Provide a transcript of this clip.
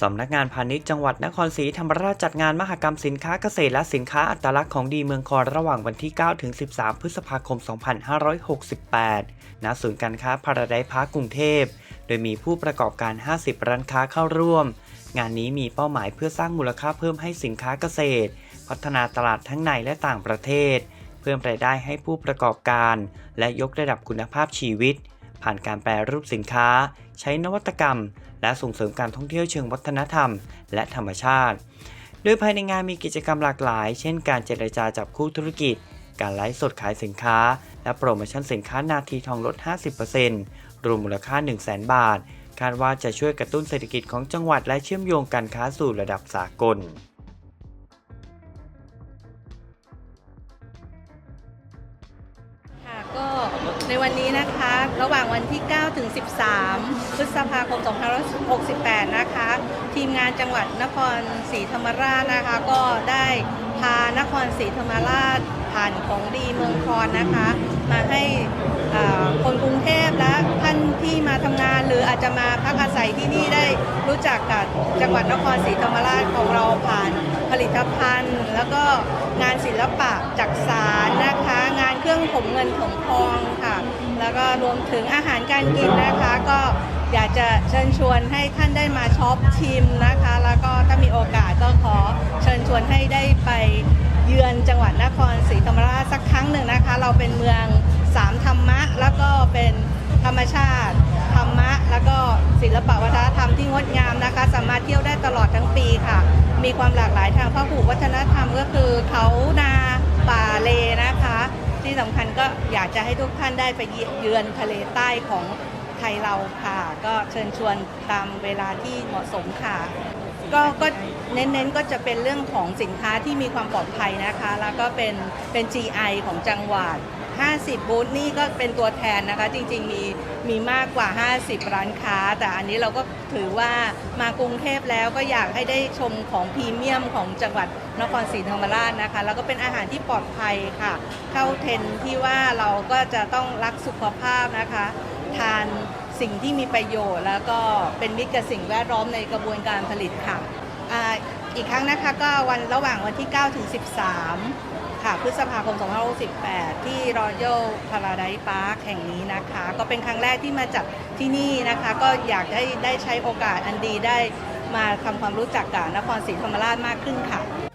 สำนักงานพาณิชย์จังหวัดนครศรีธรรมราชจัดงานมหกรรมสินค้าเกษตรและสินค้าอัตลักษณ์ของดีเมืองคอนระหว่างวันที่ 9 ถึง 13 พฤษภาคม 2568 ณ ศูนย์การค้าพาราไดพาร์คกรุงเทพ โดยมีผู้ประกอบการ 50 ร้านค้าเข้าร่วม งานนี้มีเป้าหมายเพื่อสร้างมูลค่าเพิ่มให้สินค้าเกษตร พัฒนาตลาดทั้งในและต่างประเทศ เพิ่มรายได้ให้ผู้ประกอบการ และยกระดับคุณภาพชีวิต ผ่านการแปรรูปสินค้า ใช้นวัตกรรม และส่งเสริมการท่องเที่ยวเชิงวัฒนธรรม และธรรมชาติ โดยภายในงานมีกิจกรรมหลากหลาย เช่น การเจรจาจับคู่ธุรกิจ การไลฟ์สดขายสินค้า และโปรโมชั่นสินค้านาทีทองลด 50%รวมมูลค่า 1 0 0 0 0 0 บาท คาดว่าจะช่วยกระตุ้นเศรษฐกิจของจังหวัดและเชื่อมโยงการค้าสู่ระดับสากล ในวันนี้นะคะ ระหว่างวันที่ 9 ถึง 13 พฤษภาคม 2568 นะคะ ทีมงานจังหวัดนครศรีธรรมราชนะคะ ก็ได้พานครศรีธรรมราชผ่านของดีเมืองคอนนะคะ มาให้คนกรุงเทพ ที่มาทำงาน หรืออาจจะมาพักอาศัยที่นี่ได้รู้จักกับจังหวัดนครศรีธรรมราชของเราผ่านผลิตภัณฑ์ แล้วก็งานศิลปะจักสารนะคะ งานเครื่องผมเงินผมทองค่ะ แล้วก็รวมถึงอาหารการกินนะคะ ก็อยากจะเชิญชวนให้ท่านได้มาช็อปชิมนะคะ แล้วก็ถ้ามีโอกาสก็ขอเชิญชวนให้ได้ไปเยือนจังหวัดนครศรีธรรมราชสักครั้งหนึ่งนะคะ เราเป็นเมือง ที่งดงามนะคะ สามารถเที่ยวได้ตลอดทั้งปีค่ะ มีความหลากหลายทางพหุวัฒนธรรมก็คือเขานาป่าเลนะคะ ที่สำคัญก็อยากจะให้ทุกท่านได้ไปเยือนทะเลใต้ของไทยเราค่ะ ก็เชิญชวนตามเวลาที่เหมาะสมค่ะ ก็ก็เน้นๆก็จะเป็นเรื่องของสินค้าที่มีความปลอดภัยนะคะ แล้วก็เป็นเป็น GI ของจังหวัด 50 บูธนี่ก็เป็นตัวแทนนะคะ จริงๆมีมีมากกว่า 50 ร้านค้า แต่อันนี้เราก็ถือว่ามากรุงเทพแล้วก็อยากให้ได้ชมของพรีเมียมของจังหวัดนครศรีธรรมราชนะคะ แล้วก็เป็นอาหารที่ปลอดภัยค่ะ เข้าเทรนที่ว่าเราก็จะต้องรักสุขภาพนะคะ ทาน สิ่งที่มีประโยชน์ แล้วก็เป็นมิตรกับสิ่งแวดล้อมในกระบวนการผลิตค่ะอาอีกครั้งนะคะก็วันระหว่างวันที่ 9 ถึง 13 ค่ะพฤษภาคม 2568 ที่ Royal Paradise Park แห่งนี้นะคะ ก็เป็นครั้งแรกที่มาจัดที่นี่นะคะ ก็อยากให้ได้ใช้โอกาสอันดีได้มาทำความรู้จักกับนครศรีธรรมราชมากขึ้นค่ะ